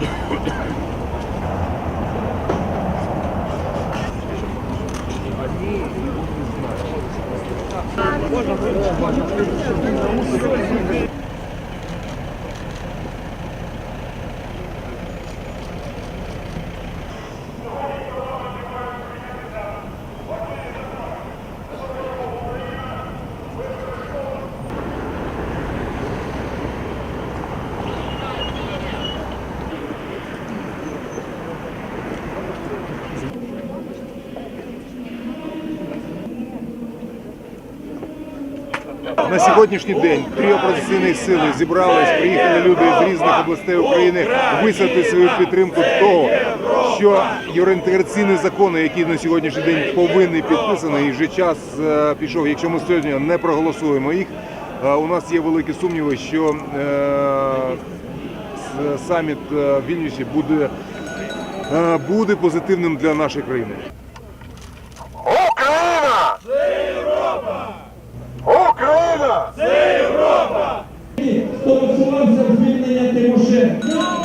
Можна? На сьогоднішній день три опозиційні сили зібрались, приїхали люди з різних областей України висадити свою підтримку того, що євроінтеграційні закони, які на сьогоднішній день повинні підписані, і вже час е, пішов. Якщо ми сьогодні не проголосуємо їх, е, у нас є великі сумніви, що е, саміт в Вільнюсі буде, буде позитивним для нашої країни. Amen.